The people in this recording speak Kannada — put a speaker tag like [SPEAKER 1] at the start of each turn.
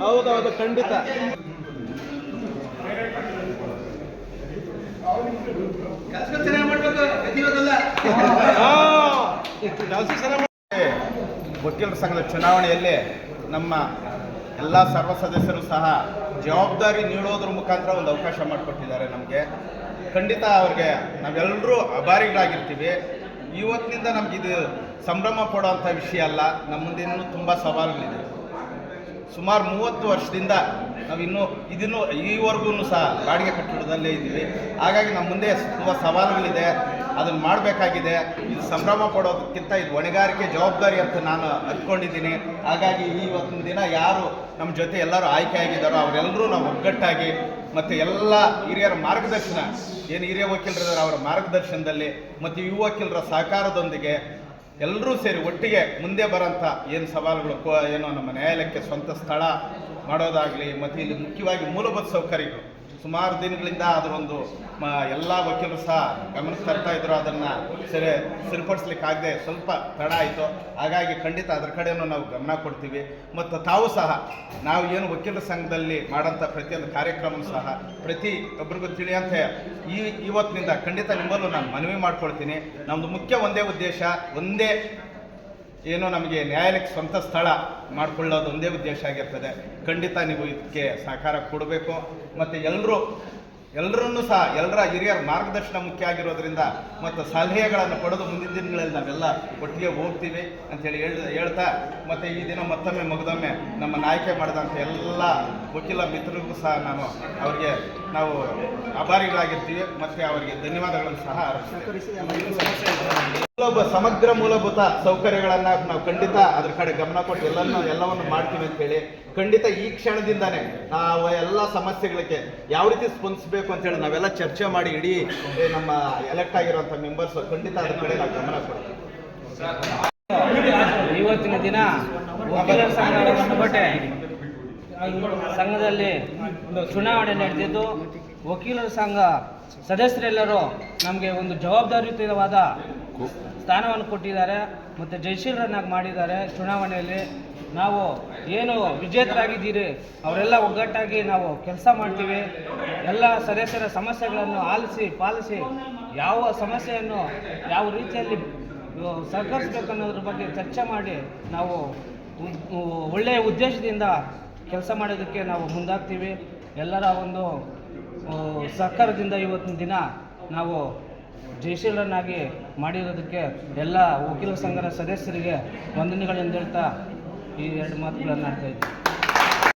[SPEAKER 1] ಹೌದೌದು ಖಂಡಿತ
[SPEAKER 2] ವಕೀಲರ ಸಂಘದ ಚುನಾವಣೆಯಲ್ಲಿ ನಮ್ಮ ಎಲ್ಲ ಸರ್ವ ಸದಸ್ಯರು ಸಹ ಜವಾಬ್ದಾರಿ ನೀಡೋದ್ರ ಮುಖಾಂತರ ಒಂದು ಅವಕಾಶ ಮಾಡಿಕೊಟ್ಟಿದ್ದಾರೆ ನಮಗೆ. ಖಂಡಿತ ಅವ್ರಿಗೆ ನಾವೆಲ್ಲರೂ ಅಭಾರಿಗಳಾಗಿರ್ತೀವಿ. ಇವತ್ತಿನಿಂದ ನಮಗಿದು ಸಂಭ್ರಮ ಪಡೋವಂಥ ವಿಷಯ ಅಲ್ಲ. ನಮ್ಮ ಮುಂದೆ ತುಂಬ ಸವಾಲುಗಳಿದೆ. ಸುಮಾರು ಮೂವತ್ತು ವರ್ಷದಿಂದ ನಾವು ಇನ್ನೂ ಇದನ್ನು ಈವರೆಗೂ ಸಹ ಬಾಡಿಗೆ ಕಟ್ಟಡದಲ್ಲೇ ಇದ್ದೀವಿ. ಹಾಗಾಗಿ ನಮ್ಮ ಮುಂದೆ ತುಂಬ ಸವಾಲುಗಳಿದೆ. ಅದನ್ನು ಮಾಡಬೇಕಾಗಿದೆ. ಇದು ಸಂಭ್ರಮ ಪಡೋದಕ್ಕಿಂತ ಇದು ಹೊಣೆಗಾರಿಕೆ ಜವಾಬ್ದಾರಿ ಅಂತ ನಾನು ಅಂದ್ಕೊಂಡಿದ್ದೀನಿ. ಹಾಗಾಗಿ ಇವತ್ತಿನ ದಿನ ಯಾರು ನಮ್ಮ ಜೊತೆ ಎಲ್ಲರೂ ಆಯ್ಕೆ ಆಗಿದ್ದಾರೋ ಅವರೆಲ್ಲರೂ ನಾವು ಒಗ್ಗಟ್ಟಾಗಿ ಮತ್ತು ಎಲ್ಲ ಹಿರಿಯರ ಮಾರ್ಗದರ್ಶನ, ಏನು ಹಿರಿಯ ವಕೀಲರಿದ್ದಾರೆ ಅವರ ಮಾರ್ಗದರ್ಶನದಲ್ಲಿ ಮತ್ತು ಯುವ ವಕೀಲರ ಸಹಕಾರದೊಂದಿಗೆ ಎಲ್ಲರೂ ಸೇರಿ ಒಟ್ಟಿಗೆ ಮುಂದೆ ಬರೋಂಥ ಏನು ಸವಾಲುಗಳು ಕೋ- ಏನೋ ನಮ್ಮ ನ್ಯಾಯಾಲಯಕ್ಕೆ ಸ್ವಂತ ಸ್ಥಳ ಮಾಡೋದಾಗಲಿ, ಮತ್ತು ಇಲ್ಲಿ ಮುಖ್ಯವಾಗಿ ಮೂಲಭೂತ ಸೌಕರ್ಯಗಳು. ಸುಮಾರು ದಿನಗಳಿಂದ ಅದರೊಂದು, ಮ, ಎಲ್ಲ ವಕೀಲರು ಸಹ ಗಮನಿಸ್ತಾ ತರ್ತಾ ಇದ್ರು, ಅದನ್ನು ಸರಿ, ಸರಿಪಡಿಸ್ಲಿಕ್ಕಾಗದೆ ಸ್ವಲ್ಪ ತಡ ಆಯಿತು. ಹಾಗಾಗಿ ಖಂಡಿತ ಅದರ ಕಡೆಯೂ ನಾವು ಗಮನ ಕೊಡ್ತೀವಿ. ಮತ್ತು ತಾವು ಸಹ, ನಾವು ಏನು ವಕೀಲರ ಸಂಘದಲ್ಲಿ ಮಾಡೋಂಥ ಪ್ರತಿಯೊಂದು ಕಾರ್ಯಕ್ರಮ ಸಹ ಪ್ರತಿ ಒಬ್ರಿಗೂ ತಿಳಿಯಂತೆ ಈ ಇವತ್ತಿನಿಂದ ಖಂಡಿತ ನಿಮ್ಮಲ್ಲೂ ನಾನು ಮನವಿ ಮಾಡ್ಕೊಳ್ತೀನಿ. ನಮ್ಮದು ಮುಖ್ಯ ಒಂದೇ ಉದ್ದೇಶ, ಒಂದೇ ಏನು ನಮಗೆ ನ್ಯಾಯಾಲಯಕ್ಕೆ ಸ್ವಂತ ಸ್ಥಳ ಮಾಡಿಕೊಳ್ಳೋದು ಒಂದೇ ಉದ್ದೇಶ ಆಗಿರ್ತದೆ. ಖಂಡಿತ ನೀವು ಇದಕ್ಕೆ ಸಹಕಾರ ಕೊಡಬೇಕು. ಮತ್ತು ಎಲ್ಲರೂ ಎಲ್ಲರನ್ನೂ ಸಹ ಎಲ್ಲರ ಹಿರಿಯರ ಮಾರ್ಗದರ್ಶನ ಮುಖ್ಯ ಆಗಿರೋದ್ರಿಂದ ಮತ್ತು ಸಲಹೆಗಳನ್ನು ಪಡೆದು ಮುಂದಿನ ದಿನಗಳಲ್ಲಿ ನಾವೆಲ್ಲ ಒಟ್ಟಿಗೆ ಹೋಗ್ತೀವಿ ಅಂತೇಳಿ ಹೇಳ ಹೇಳ್ತಾ, ಮತ್ತು ಈ ದಿನ ಮತ್ತೊಮ್ಮೆ ಮಗದೊಮ್ಮೆ ನಮ್ಮ ನಾಯಕ ಮಾಡಿದಂಥ ಎಲ್ಲ ವಕೀಲ ಮಿತ್ರರಿಗೂ ಸಹ ನಾನು ಅವರಿಗೆ ನಾವು ಆಭಾರಿಗಳಾಗಿರ್ತೀವಿ. ಮತ್ತು ಅವರಿಗೆ ಧನ್ಯವಾದಗಳನ್ನು ಸಹ ಮೂಲಭೂತ ಸಮಗ್ರ ಮೂಲಭೂತ ಸೌಕರ್ಯಗಳನ್ನ ನಾವು ಖಂಡಿತ ಅದ್ರ ಕಡೆ ಗಮನ ಕೊಟ್ಟು ಎಲ್ಲ ಎಲ್ಲವನ್ನು ಮಾಡ್ತೀವಿ ಅಂತ ಹೇಳಿ ಖಂಡಿತ ಈ ಕ್ಷಣದಿಂದಾನೇ ನಾವು ಎಲ್ಲ ಸಮಸ್ಯೆಗಳಿಗೆ ಯಾವ ರೀತಿ ಸ್ಪಂದಿಸಬೇಕು ಅಂತ ಹೇಳಿ ನಾವೆಲ್ಲ ಚರ್ಚೆ ಮಾಡಿ ಇಡೀ ನಮ್ಮ ಎಲೆಕ್ಟ್ ಆಗಿರುವಂತ ಮೆಂಬರ್ಸ್ ಖಂಡಿತ ಅದ್ರ ಕಡೆ ನಾವು ಗಮನ ಕೊಡ್ತೀವಿ.
[SPEAKER 3] ಇವತ್ತಿನ ದಿನ ಸಂಘದಲ್ಲಿ ಚುನಾವಣೆ ನಡೆದಿದ್ದು ವಕೀಲರ ಸಂಘ ಸದಸ್ಯರೆಲ್ಲರೂ ನಮಗೆ ಒಂದು ಜವಾಬ್ದಾರಿಯುತವಾದ ಸ್ಥಾನವನ್ನು ಕೊಟ್ಟಿದ್ದಾರೆ ಮತ್ತು ಜಯಶೀಲರನ್ನಾಗಿ ಮಾಡಿದ್ದಾರೆ ಚುನಾವಣೆಯಲ್ಲಿ. ನಾವು ಏನು ವಿಜೇತರಾಗಿದ್ದೀರಿ, ಅವರೆಲ್ಲ ಒಗ್ಗಟ್ಟಾಗಿ ನಾವು ಕೆಲಸ ಮಾಡ್ತೀವಿ. ಎಲ್ಲ ಸದಸ್ಯರ ಸಮಸ್ಯೆಗಳನ್ನು ಆಲಿಸಿ, ಪಾಲಿಸಿ ಯಾವ ಸಮಸ್ಯೆಯನ್ನು ಯಾವ ರೀತಿಯಲ್ಲಿ ಸಹಕರಿಸಬೇಕು ಅನ್ನೋದ್ರ ಬಗ್ಗೆ ಚರ್ಚೆ ಮಾಡಿ ನಾವು ಒಳ್ಳೆಯ ಉದ್ದೇಶದಿಂದ ಕೆಲಸ ಮಾಡೋದಕ್ಕೆ ನಾವು ಮುಂದಾಗ್ತೀವಿ. ಎಲ್ಲರ ಒಂದು ಸಹಕಾರದಿಂದ ಇವತ್ತಿನ ದಿನ ನಾವು ಜಯಶೀಲರನ್ನಾಗಿ ಮಾಡಿರೋದಕ್ಕೆ ಎಲ್ಲ ವಕೀಲ ಸಂಘದ ಸದಸ್ಯರಿಗೆ ವಂದನೆಗಳನ್ನು ಹೇಳ್ತಾ ಈ ಎರಡು ಮಾತುಗಳನ್ನು ಆಡ್ತಾ